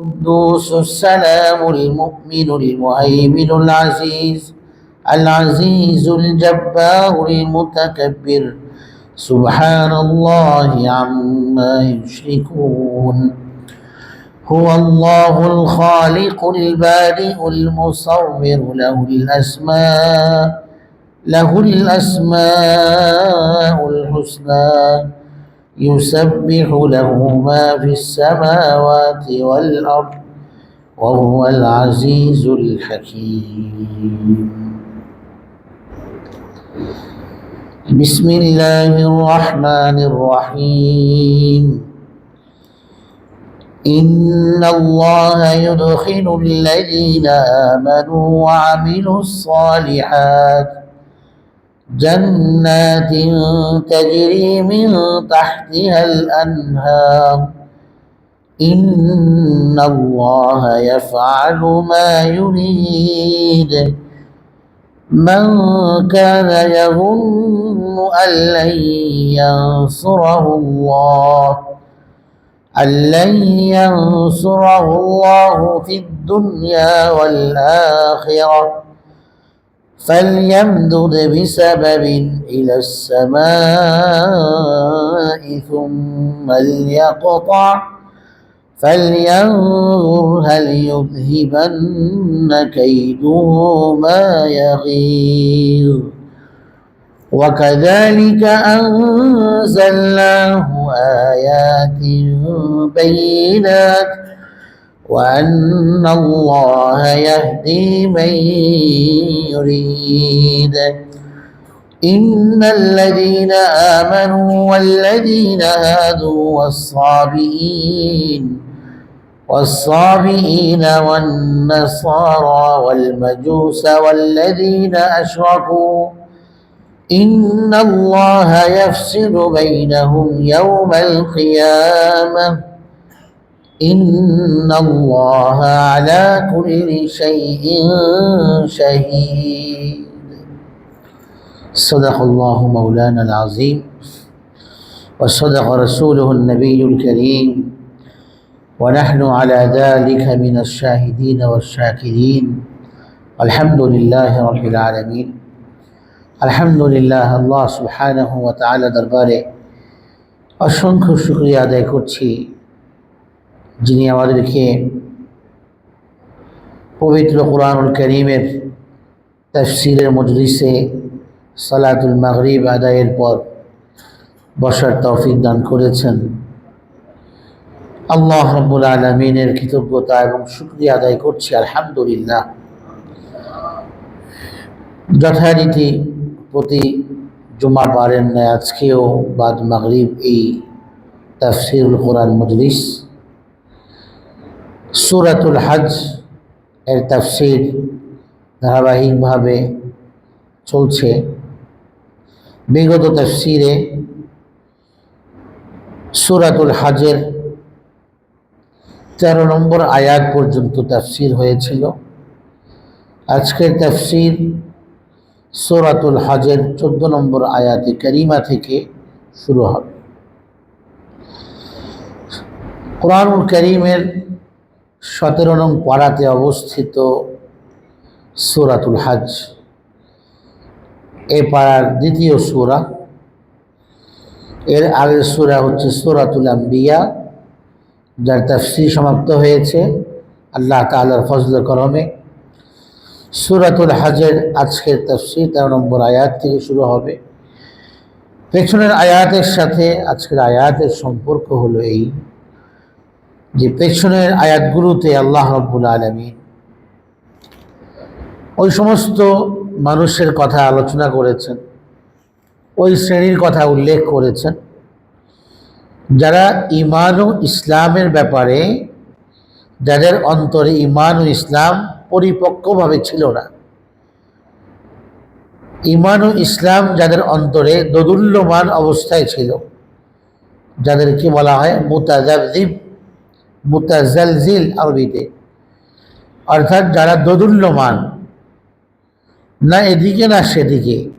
القدوس السلام المؤمن المهيمن العزيز العزيز الجبار المتكبر. سبحان الله عما يشركون. هو الله الخالق البارئ المصور له الأسماء له الأسماء الحسنى. يسبح له ما في السماوات والأرض وهو العزيز الحكيم. بسم الله الرحمن الرحيم. إن الله يدخل الذين آمنوا وعملوا الصالحات جنات تجري من تحتها الأنهار. إن الله يفعل ما يريد. من كان يظن أن لن ينصره الله أن لن ينصره الله في الدنيا والآخرة. فليمدد بسبب إلى السماء ثم ليقطع فلينظر هل يذهبن كيده ما يغيظ وكذلك أنزلناه آيات بينات وأن الله يهدي من يريد. إن الذين آمنوا والذين هادوا والصابئين والصابئين والنصارى والمجوس والذين أشركوا إن الله يفصل بينهم يوم القيامة. إن الله على كل شيء شهيد صدق الله مولانا العظيم وصدق رسوله النبي الكريم ونحن على ذلك من الشاهدين والشاكرين الحمد لله رب العالمين الحمد لله الله سبحانه وتعالى দরবারে অসংখ্য শুক্রিয়া আদায় করছি যিনি আমাদেরকে পবিত্র কোরআনুল করিমের তফসিরের মজলিসে সালাতুল মাগরিব আদায়ের পর বসার তৌফিক দান করেছেন। আল্লাহ রব্বুল আলমিনের কৃতজ্ঞতা এবং শুক্রিয়া আদায় করছি, আলহামদুলিল্লাহ। যথারীতি প্রতি জুমা পারেন ন্যায় আজকেও বাদ মাগরিব এই তাফসিরুল কোরআন মজলিস সুরাতুল হজ এর তাফসির ধারাবাহিকভাবে চলছে। বিগত তফসিরে সুরাতুল হাজের তেরো নম্বর আয়াত পর্যন্ত তাফসির হয়েছিল। আজকের তাফসির সুরাতুল হাজের চোদ্দ নম্বর আয়াতে করিমা থেকে শুরু হবে। কোরআনুল করিমের সতেরো নং পাড়াতে অবস্থিত সুরাতুল হাজ। এ পাড়ার দ্বিতীয় সুরা। এর আগের সুরা হচ্ছে সুরাতুল আম্বিয়া, যার তাফসির সমাপ্ত হয়েছে। আল্লাহ তালার ফজল করমে। সুরাতুল হাজের আজকের তফসির তেরো নম্বর আয়াত থেকে শুরু হবে। পেছনের আয়াতের সাথে আজকের আয়াতের সম্পর্ক হলো এই। যে পেছনের আয়াতগুলোতে আল্লাহ রব্বুল আলমী ওই সমস্ত মানুষের কথা আলোচনা করেছেন, ওই শ্রেণির কথা উল্লেখ করেছেন, যারা ইমান ও ইসলামের ব্যাপারে, যাদের অন্তরে ইমান ও ইসলাম পরিপক্কভাবে ছিল না। ইমান ও ইসলাম যাদের অন্তরে দোদুল্যমান অবস্থায় ছিল, যাদেরকে বলা হয় মুতাজাবজিব মুতাজালজিল আরবিতে। অর্থাৎ যারা দোদুল্যমান, না এদিকে না সেদিকে।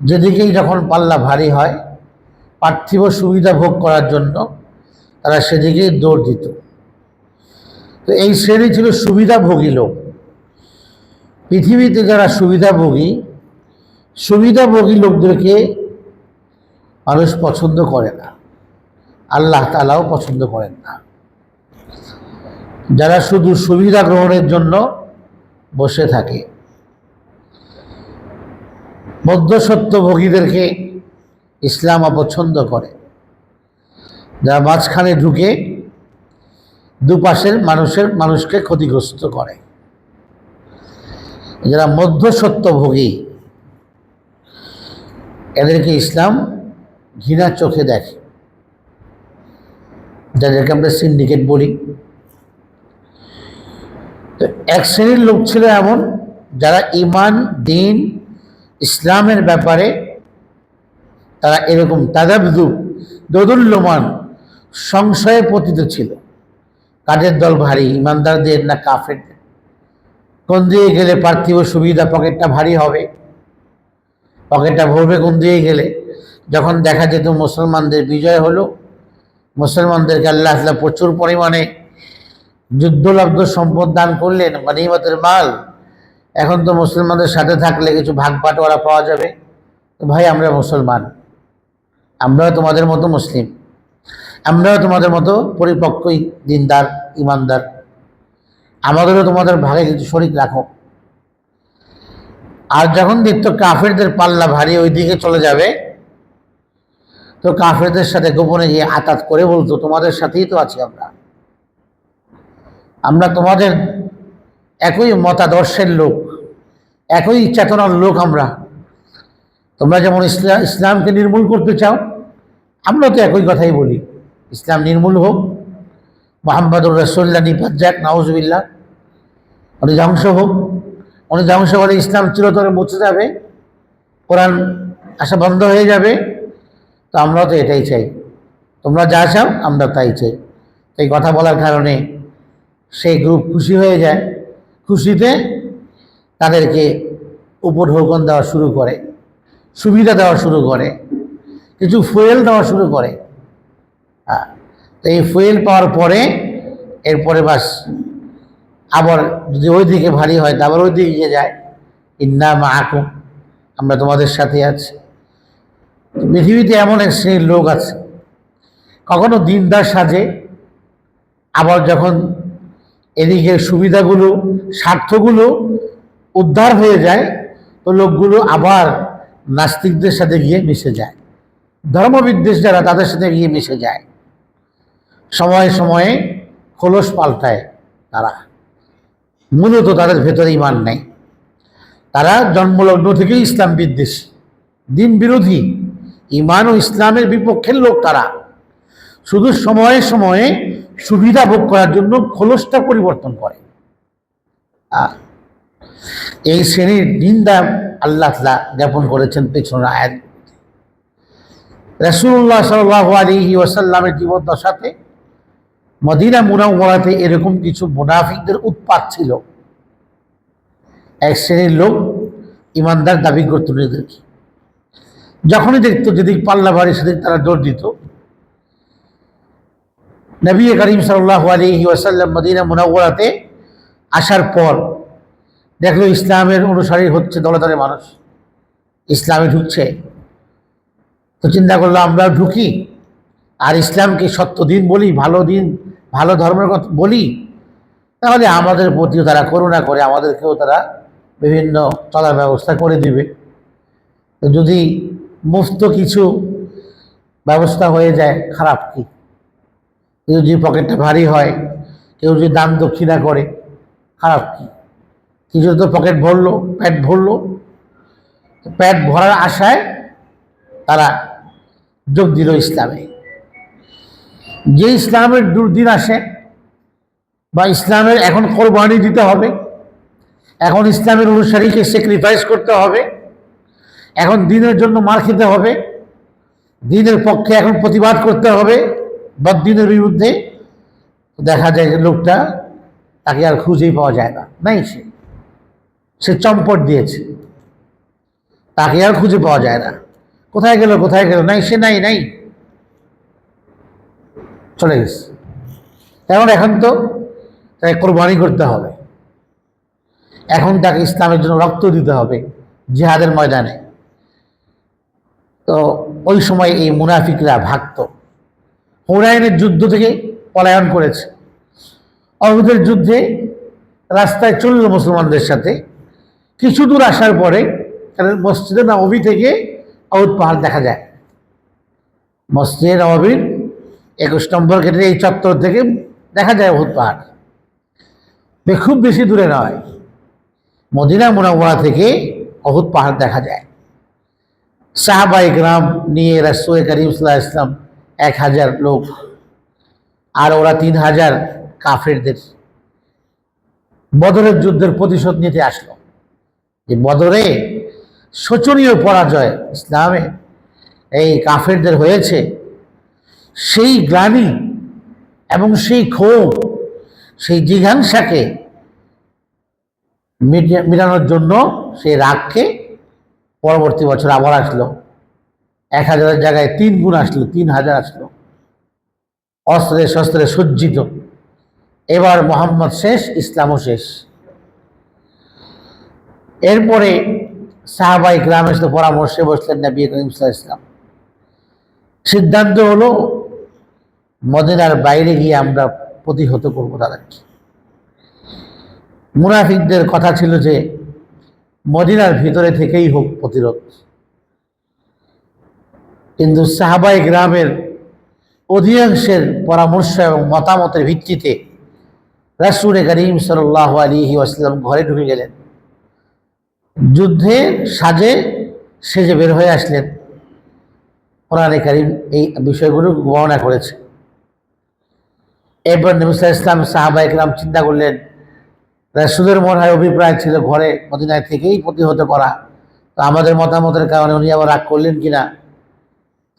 যেদিকেই যখন পাল্লা ভারী হয়, পার্থিব সুবিধা ভোগ করার জন্য তারা সেদিকেই দৌড় দিত। তো এই শ্রেণি ছিল সুবিধাভোগী লোক। পৃথিবীতে যারা সুবিধাভোগী সুবিধাভোগী লোকদেরকে মানুষ পছন্দ করে না। আল্লাহ তালাও পছন্দ করেন না। যারা শুধু সুবিধা গ্রহণের জন্য বসে থাকে। মধ্যসত্যভোগীদেরকে ইসলাম অপছন্দ করে। যারা মাঝখানে ঢুকে দুপাশের মানুষের মানুষকে ক্ষতিগ্রস্ত করে। যারা মধ্যসত্যভোগী এদেরকে ইসলাম ঘৃণার চোখে দেখে। যাদেরকে আমরা সিন্ডিকেট বলি। তো এক শ্রেণির লোক ছিল এমন যারা ইমান দিন, ইসলামের ব্যাপারে তারা এরকম তাদাবদু, দোদুল্যমান, সংশয়ে পতিত ছিল। কাজের দল ভারী ইমানদারদের না কাফের কোন দিয়ে গেলে পার্থিব সুবিধা পকেটটা ভারী হবে? পকেটটা ভরবে কোন দিয়ে গেলে? যখন দেখা যেত মুসলমানদের বিজয় হলো, মুসলমানদেরকে আল্লাহ প্রচুর পরিমাণে যুদ্ধলব্ধ সম্পদ দান করলেন গনিমতের মাল, এখন তো মুসলমানদের সাথে থাকলে কিছু ভাগ বাটোয়ারা পাওয়া যাবে। ভাই, আমরা মুসলমান। আমরাও তোমাদের মতো মুসলিম। আমরাও তোমাদের মতো পরিপক্কই দিনদার, ইমানদার। আমাদেরও তোমাদের ভাগে কিছু শরিক রাখো। আর যখন দেখতো কাফেরদের পাল্লা ভারী ওই দিকে চলে যাবে, তো কাফেরদের সাথে গোপনে গিয়ে আতাত করে বলতো, তোমাদের সাথেই তো আছি আমরা। আমরা তোমাদের একই মতাদর্শের লোক, একই চেতনার লোক আমরা। তোমরা যেমন ইসলাম ইসলামকে নির্মূল করতে চাও আমরা তো একই কথাই বলি। ইসলাম নির্মূল হোক, মোহাম্মদুর রসোল্লা নিপাত যাক নওয়াজবিল্লা উনি ধ্বংস হোক উনি ধ্বংস ইসলাম চিরতরে মুছে যাবে, কোরআন আসা বন্ধ হয়ে যাবে। তো আমরা তো এটাই চাই। তোমরা যা চাও, আমরা তাই চাই। এই কথা বলার কারণে সেই গ্রুপ খুশি হয়ে যায়। খুশিতে তাদেরকে উপঢৌকন দেওয়া শুরু করে, সুবিধা দেওয়া শুরু করে, কিছু ফুয়েল দেওয়া শুরু করে। হ্যাঁ তো এই ফুয়েল পাওয়ার পরে এরপরে বাস আবার যদি ওই দিকে ভারী হয় আবার ওই দিকে গিয়ে যায়। ইন্না মা আকুম আমরা তোমাদের সাথে আছি। পৃথিবীতে এমন এক শ্রেণির লোক আছে। কখনো দিনদার সাজে, আবার যখন এদিকে সুবিধাগুলো, স্বার্থগুলো উদ্ধার হয়ে যায়, তো লোকগুলো আবার নাস্তিকদের সাথে গিয়ে মিশে যায়। ধর্মবিদ্বেষ যারা, তাদের সাথে গিয়ে মিশে যায়। সময়ে সময়ে খোলস পাল্টায় তারা। মূলত তাদের ভেতরে ইমান নেই। তারা জন্মলগ্ন থেকেই ইসলাম বিদ্বেষ। দিন বিরোধী ইমান ও ইসলামের বিপক্ষের লোক তারা। শুধু সময়ে সময়ে সুবিধা ভোগ করার জন্য খোলসটা পরিবর্তন করে। এই শ্রেণির নিন্দা আল্লাহ জ্ঞাপন করেছেন পেছনের আয়াত রসুল্লাহ সাল আলী ওয়াসাল্লামের জীবন দশাতে মদিনা মুনাওয়ারাতে এরকম কিছু মুনাফিকদের উৎপাত ছিল। এক শ্রেণির লোক ইমানদার দাবি করত নিজেদেরকে। যখনই দেখতো যেদিক পাল্লা ভারী সেদিক তারা জোর দিত নবী করিম সাল্লাহ আলী ওয়াসাল্লাম মদিনা মুনাওয়ারাতে আসার পর দেখল ইসলামের অনুসারী হচ্ছে দলে দলে মানুষ। ইসলামে ঢুকছে। তো চিন্তা করল আমরাও ঢুকি। আর ইসলামকে সত্য দিন বলি, ভালো দিন, ভালো ধর্মের কথা বলি, তাহলে আমাদের প্রতিও তারা করুণা করে, আমাদেরকেও তারা বিভিন্ন চলার ব্যবস্থা করে দিবে। যদি মুফত কিছু ব্যবস্থা হয়ে যায়, খারাপ কি? কেউ যদি পকেটটা ভারী হয়, কেউ যদি দান দক্ষিণা করে, খারাপ কি? কিছু তো পকেট ভরলো, প্যাট ভরলো। প্যাট ভরার আশায় তারা যোগ দিল ইসলামে। যে ইসলামের দুর্দিন আসে, বা ইসলামের এখন কোরবানি দিতে হবে, এখন ইসলামের অনুসারীকে স্যাক্রিফাইস করতে হবে, এখন দিনের জন্য মার খেতে হবে, দিনের পক্ষে এখন প্রতিবাদ করতে হবে বদিনের বিরুদ্ধে দেখা যায় লোকটা তাকে আর খুঁজেই পাওয়া যায় না। নাই সে। সে চম্পট দিয়েছে। তাকে আর খুঁজে পাওয়া যায় না। কোথায় গেল কোথায় গেল? নাই সে, নাই নাই। চলে গেছে। তেমন এখন তো তাকে কোরবানি করতে হবে। এখন তাকে ইসলামের জন্য রক্ত দিতে হবে জিহাদের ময়দানে। তো ওই সময় এই মুনাফিকরা ভাগত। হুনায়নের যুদ্ধ থেকে পলায়ন করেছে। অহুদের যুদ্ধে রাস্তায় চলল মুসলমানদের সাথে। কিছু দূর আসার পরে তাদের মসজিদে নবী থেকে অহুদ পাহাড় দেখা যায়। মসজিদে নবীর একুশ নম্বর গেটের এই চত্বর থেকে দেখা যায় অহুদ পাহাড়। খুব বেশি দূরে নয়। মদিনা মোনাওয়ারা থেকে অহুদ পাহাড় দেখা যায়। সাহাবাই গ্রাম নিয়ে রাসুল করিম ইসলাম এক হাজার লোক, আর ওরা তিন হাজার কাফেরদের। বদরের যুদ্ধের প্রতিশোধ নিতে আসলো। যে বদরে শোচনীয় পরাজয় ইসলামে এই কাফেরদের হয়েছে। সেই গ্লানি এবং সেই ক্ষোভ, সেই জিঘাংসাকে মিটে- মিটানোর জন্য সেই রাগকে পরবর্তী বছর আবার আসলো। এক হাজারের জায়গায় তিন গুণ আসলো, তিন হাজার আসলো। অস্ত্রে শস্ত্রে সজ্জিত। এবার মোহাম্মদ শেষ, ইসলামও শেষ। এরপরে সাহাবাই গ্রাম এসে পরামর্শে বসলেন নবী করিম ইসলাম সিদ্ধান্ত হলো, মদিনার বাইরে গিয়ে আমরা প্রতিহত করব তাদেরকে। মুনাফিকদের কথা ছিল যে, মদিনার ভিতরে থেকেই হোক প্রতিরোধ। কিন্তু সাহাবাই গ্রামের অধিকাংশের পরামর্শ এবং মতামতের ভিত্তিতে রাসুল করিম সাল্লাহ আলী ওয়াসাল্লাম ঘরে ঢুকে গেলেন। যুদ্ধে সাজে সেজে বের হয়ে আসলেন। কোরআনে করিম এই বিষয়গুলো বর্ণনা করেছে। এরপর নবিসা ইসলাম সাহাবা ইকরাম চিন্তা করলেন, রাসুলের মনে হয় অভিপ্রায় ছিল ঘরে মদিনায় থেকেই প্রতিহত করা। তো আমাদের মতামতের কারণে উনি আবার রাগ করলেন কিনা?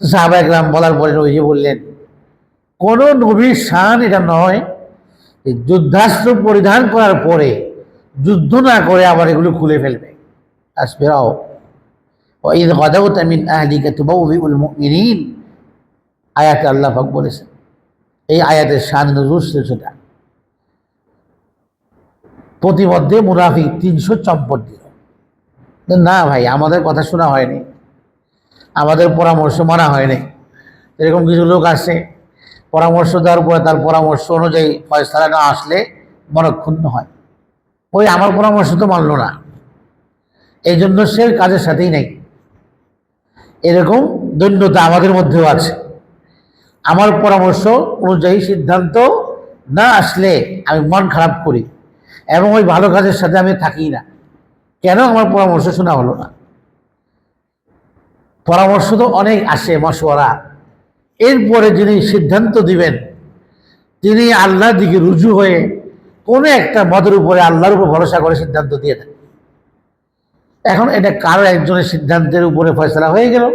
সাহাবাহাম বলার পরে নবীজি বললেন, কোন নবীর শান এটা নয় যুদ্ধাস্ত্র পরিধান করার পরে যুদ্ধ না করে আবার এগুলো খুলে ফেলবে। আসবেরাও ঈদ গদাউত আমিন আহলিকে তুবাউল মিনীন আয়াত আল্লাহ পাক বলেছেন। এই আয়াতের শান নজরুল সেটা। প্রতিমধ্যে মুনাফিক তিনশো চম্পট দিল। না ভাই, আমাদের কথা শোনা হয়নি। আমাদের পরামর্শ মানা হয়নি। এরকম কিছু লোক আসে, পরামর্শ দেওয়ার পরে তার পরামর্শ অনুযায়ী ফয়সলা না আসলে মনক্ষুণ্ণ হয়। ওই আমার পরামর্শ তো মানল না। এই জন্য সে কাজের সাথেই নেই। এরকম দৈন্যতা আমাদের মধ্যেও আছে। আমার পরামর্শ অনুযায়ী সিদ্ধান্ত না আসলে আমি মন খারাপ করি এবং ওই ভালো কাজের সাথে আমি থাকি না। কেন আমার পরামর্শ শোনা হলো না? পরামর্শ তো অনেক আসে মশওয়ারা। এরপরে যিনি সিদ্ধান্ত দিবেন, তিনি আল্লাহর দিকে রুজু হয়ে কোনো একটা মতের উপরে আল্লাহর উপর ভরসা করে সিদ্ধান্ত দিয়ে দেন। এখন এটা কারও একজনের সিদ্ধান্তের উপরে ফয়সলা হয়ে গেল,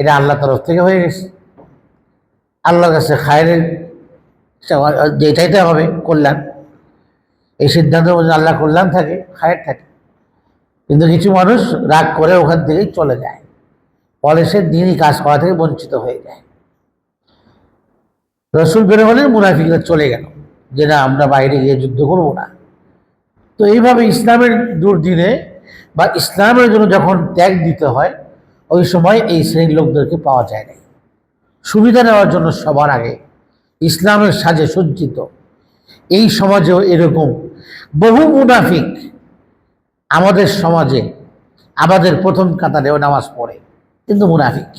এটা আল্লাহ তরফ থেকে হয়ে গেছে। আল্লাহর কাছে খায়ের যেটাইতে হবে কল্যাণ। এই সিদ্ধান্তের মধ্যে আল্লাহ কল্যাণ থাকে, খায়ের থাকে। কিন্তু কিছু মানুষ রাগ করে ওখান থেকেই চলে যায়। ফলে সে দিনই কাজ করা থেকে বঞ্চিত হয়ে যায়। রসুল বের হলেন মুনাফিকরা চলে গেল। যে না, আমরা বাইরে গিয়ে যুদ্ধ করব না। তো এইভাবে ইসলামের দুর্দিনে বা ইসলামের জন্য যখন ত্যাগ দিতে হয়, ওই সময় এই শ্রেণির লোকদেরকে পাওয়া যায় না সুবিধা নেওয়ার জন্য সবার আগে ইসলামের সাজে সজ্জিত। এই সমাজেও এরকম। বহু মুনাফিক আমাদের সমাজে আমাদের প্রথম কাতারেও নামাজ পড়ে। কিন্তু মুনাফিক।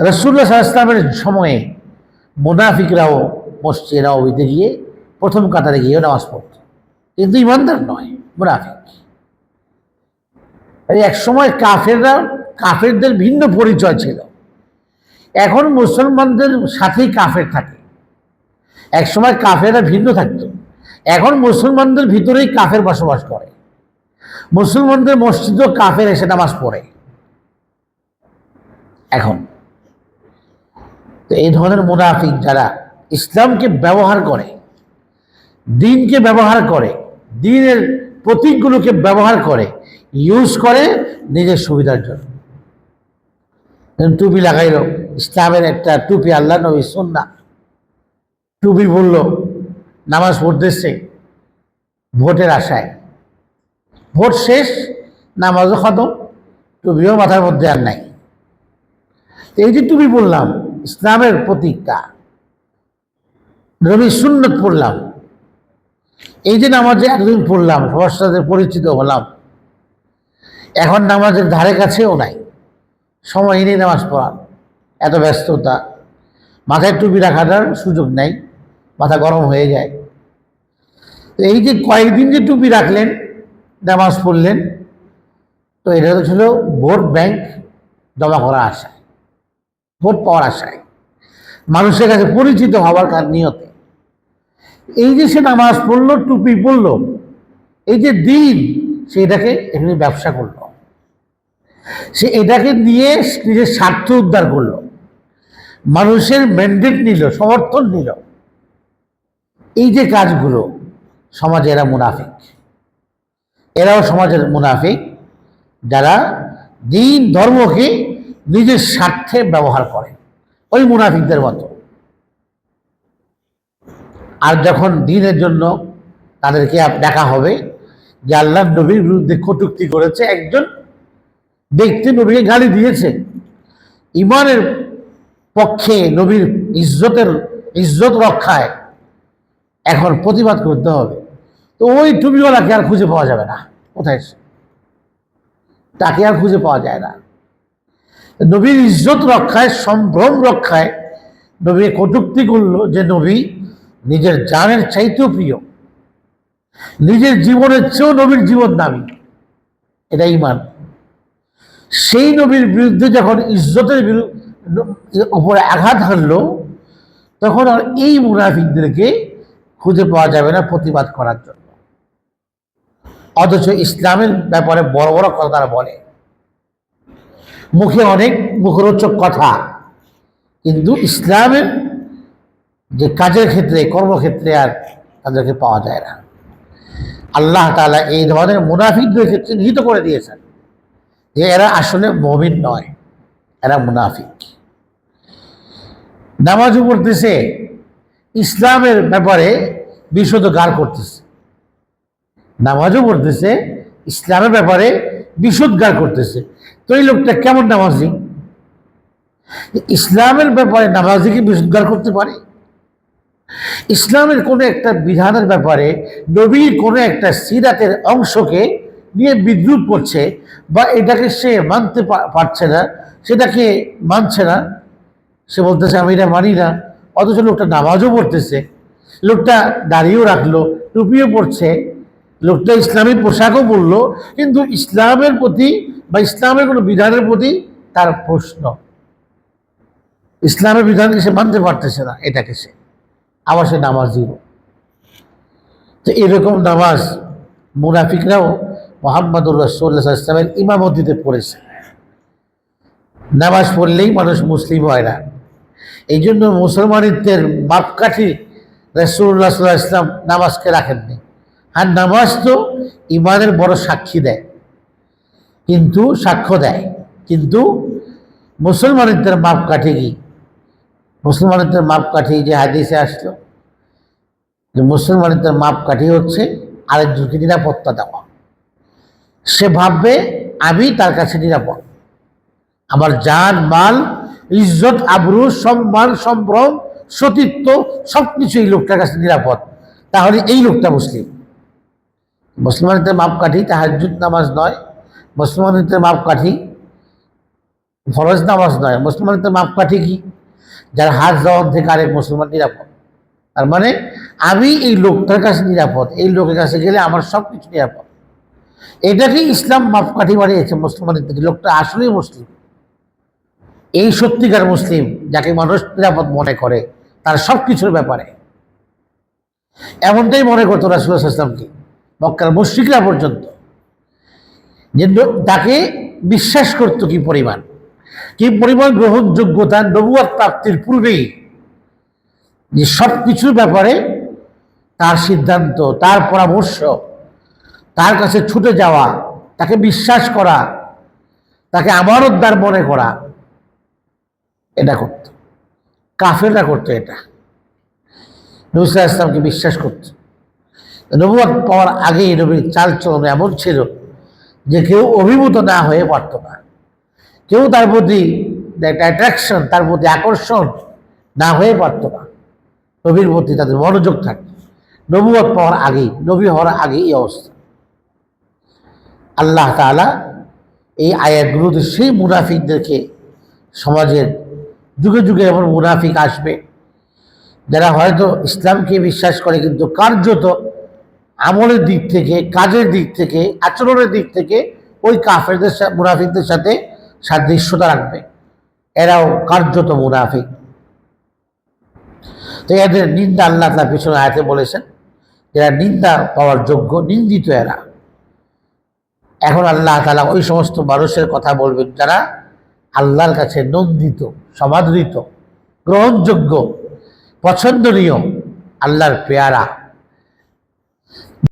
রসুল্লাহ ইসলামের সময়ে মুনাফিকরাও মসজিদে নবীতে গিয়ে প্রথম কাতারে গিয়ে নামাজ পড়ত। কিন্তু ইমানদার নয়, মুনাফিক। এক সময় কাফেররা, কাফেরদের ভিন্ন পরিচয় ছিল। এখন মুসলমানদের সাথেই কাফের থাকে। এক সময় কাফেররা ভিন্ন থাকতো। এখন মুসলমানদের ভিতরেই কাফের বসবাস করে। মুসলমানদের মসজিদও কাফের এসে নামাজ পড়ে। এখন। তো এই ধরনের মুনাফিক যারা ইসলামকে ব্যবহার করে, দিনকে ব্যবহার করে, দিনের প্রতীকগুলোকে ব্যবহার করে ইউজ করে নিজের সুবিধার জন্য। টুপি লাগাইল, ইসলামের একটা টুপি আল্লাহ নবী সুন্না টুপি বলল নামাজ পড়তেছে, ভোটের আশায়। ভোট শেষ, নামাজও খতম, টুপিও মাথার মধ্যে আর নাই। এই যে টুপি পড়লাম ইসলামের প্রতীকটা রবি সুন্নত পড়লাম, এই যে নামাজে একদিন পড়লাম, সবার সাথে পরিচিত হলাম, এখন নামাজের ধারে কাছেও নাই, সময় নেই নামাজ পড়ার, এত ব্যস্ততা, মাথায় টুপি রাখাটার সুযোগ নাই, মাথা গরম হয়ে যায়। তো এই যে কয়েকদিন যে টুপি রাখলেন, নামাজ পড়লেন, তো এটা ছিল ভোট ব্যাংক জমা করা আশায় ভোট পাওয়ার আশায়, মানুষের কাছে পরিচিত হওয়ার কার নিয়তে। এই যে সে নামাজ পড়ল, টুপি পড়ল, এই যে দিন, সে এটাকে এখানে ব্যবসা করল। সে এটাকে নিয়ে নিজের স্বার্থ উদ্ধার করল। মানুষের ম্যান্ডেট নিল, সমর্থন নিল। এই যে কাজগুলো, সমাজে এরা মুনাফিক। এরাও সমাজের মুনাফিক, যারা দিন ধর্মকে নিজের স্বার্থে ব্যবহার করে। ওই মুনাফিকদের মতো। আর যখন দিনের জন্য তাদেরকে দেখা হবে যে আল্লাহ নবীর বিরুদ্ধে কটুক্তি করেছে, একজন ব্যক্তি নবীকে গালি দিয়েছে। ইমানের পক্ষে নবীর ইজ্জতের, ইজ্জত রক্ষায় এখন প্রতিবাদ করতে হবে। তো ওই টুপিওয়ালাকে আর খুঁজে পাওয়া যাবে না। কোথায় তাকে আর খুঁজে পাওয়া যায় না। নবীর ইজ্জত রক্ষায়, সম্ভ্রম রক্ষায় নবী কটুক্তি করল যে নবী, নিজের জানের চাইতেও প্রিয়। নিজের জীবনের চেয়েও নবীর জীবন দামি। এটা ইমান সেই নবীর বিরুদ্ধে যখন ইজ্জতের উপরে আঘাত হারল তখন আর এই মুনাফিকদেরকে খুঁজে পাওয়া যাবে না প্রতিবাদ করার জন্য। অথচ ইসলামের ব্যাপারে বড় বড় কথা তারা বলে। মুখে অনেক মুখরোচক কথা, কিন্তু ইসলামের যে কাজের ক্ষেত্রে, কর্মক্ষেত্রে আর তাদেরকে পাওয়া যায় না। আল্লাহ তাআলা এই ধরনের মুনাফিকদের ক্ষেত্রে নিহিত করে দিয়েছেন যে এরা আসলে মমিন নয়, এরা মুনাফিক। নামাজও পড়তেছে, ইসলামের ব্যাপারে বিশদ গার করতেছে। নামাজও পড়তেছে, ইসলামের ব্যাপারে বিশুদ্ধার করতেছে। তো এই লোকটা কেমন নামাজি? ইসলামের ব্যাপারে নামাজি কি বিশুদ্ধার করতে পারে? ইসলামের কোনো একটা বিধানের ব্যাপারে, নবীর কোনো একটা সিরাতের অংশকে নিয়ে বিদ্রুপ করছে বা এটাকে সে মানতে পারছে না, সেটাকে মানছে না, সে বলতেছে, আমি এটা মানি না। অথচ লোকটা নামাজও পড়তেছে, লোকটা দাঁড়িয়েও রাখল, টুপিও পড়ছে লোকটা ইসলামী পোশাকও পরলো, কিন্তু ইসলামের প্রতি বা ইসলামের কোনো বিধানের প্রতি তার প্রশ্ন। ইসলামের বিধানকে সে মানতে পারতেছে না, এটাকে সে। আবার সে নামাজ। দিব তো এরকম নামাজ মুনাফিকরাও মোহাম্মদুর রসুল্লাহ ইসলামের ইমামতিতে পড়েছে। নামাজ পড়লেই মানুষ মুসলিম হয় না। এই জন্য মুসলমানিত্বের মাপকাঠি রসুল্লাহ সাল্লাহ ইসলাম নামাজকে রাখেননি। আর নামাজ তো ইমানের বড় সাক্ষী দেয়, কিন্তু সাক্ষ্য দেয়। কিন্তু মুসলমানিত্বের মাপকাঠি কি? মাপ মাপকাঠি যে হাদিসে আসলো যে মুসলমানিত্বের মাপকাঠি হচ্ছে আরেকজনকে নিরাপত্তা দেওয়া। সে ভাববে, আমি তার কাছে নিরাপদ। আমার জান, মাল, ইজ্জত, আবরু, সম্মান, সম্ভ্রম, সতীত্ব সব কিছু এই লোকটার কাছে নিরাপদ। তাহলে এই লোকটা মুসলিম। মুসলমানদের মাপকাঠি তাহাজুদ নামাজ নয়। মুসলমানদের মাপকাঠি, ফরজ নামাজ নয়। মুসলমানদের মাপকাঠি কি? যার হাত জবান থেকে আরেক মুসলমান নিরাপদ। তার মানে আমি এই লোকটার কাছে নিরাপদ, এই লোকের কাছে গেলে আমার সব কিছু নিরাপদ। এটাকে ইসলাম মাপকাঠি বানিয়েছে মুসলমানের থেকে লোকটা আসলেই মুসলিম। এই সত্যিকার মুসলিম, যাকে মানুষ নিরাপদ মনে করে, তার সব কিছুর ব্যাপারে। এমনটাই মনে করতো রাসুল্লাহ ইসলামকে মক্কার মুশ্রিকরা পর্যন্ত। যে তাকে বিশ্বাস করতো কি পরিমাণ? কি পরিমাণ গ্রহণযোগ্যতা নবুয়ার প্রাপ্তির পূর্বেই যে সব কিছুর ব্যাপারে তার সিদ্ধান্ত, তার পরামর্শ, তার কাছে ছুটে যাওয়া, তাকে বিশ্বাস করা, তাকে আমানতদার মনে করা, এটা করত। কাফেররা করতো এটা। নবীলাম ইসলামকে বিশ্বাস করত। নবুয়াদ পাওয়ার আগেই নবীর চাল চলন এমন ছিল যে কেউ অভিভূত না হয়ে পারত না। কেউ তার প্রতি একটা অ্যাট্রাকশন তার প্রতি আকর্ষণ না হয়ে পারত না। নবীর প্রতি তাদের মনোযোগ থাকত নবুয়াদ পাওয়ার আগেই, নবী হওয়ার আগেই এই অবস্থা। আল্লাহ তাআলা এই আয়ের আয়াতগুলোতে সেই মুনাফিকদেরকে সমাজের যুগে যুগে এমন মুনাফিক আসবে, যারা হয়তো ইসলামকে বিশ্বাস করে কিন্তু কার্যত আমলের দিক থেকে, কাজের দিক থেকে, আচরণের দিক থেকে ওই কাফেরদের মুনাফিকদের সাথে সাদৃশ্যতা রাখবে। এরাও কার্যত মুনাফিক। তো এদের নিন্দা আল্লাহ তার পিছনে আয়াতে বলেছেন এরা নিন্দা পাওয়ার যোগ্য, নিন্দিত এরা। এখন আল্লাহ তালা ওই সমস্ত মানুষের কথা বলবেন যারা আল্লাহর কাছে নন্দিত, সমাদৃত, গ্রহণযোগ্য, পছন্দনীয়, আল্লাহর পেয়ারা।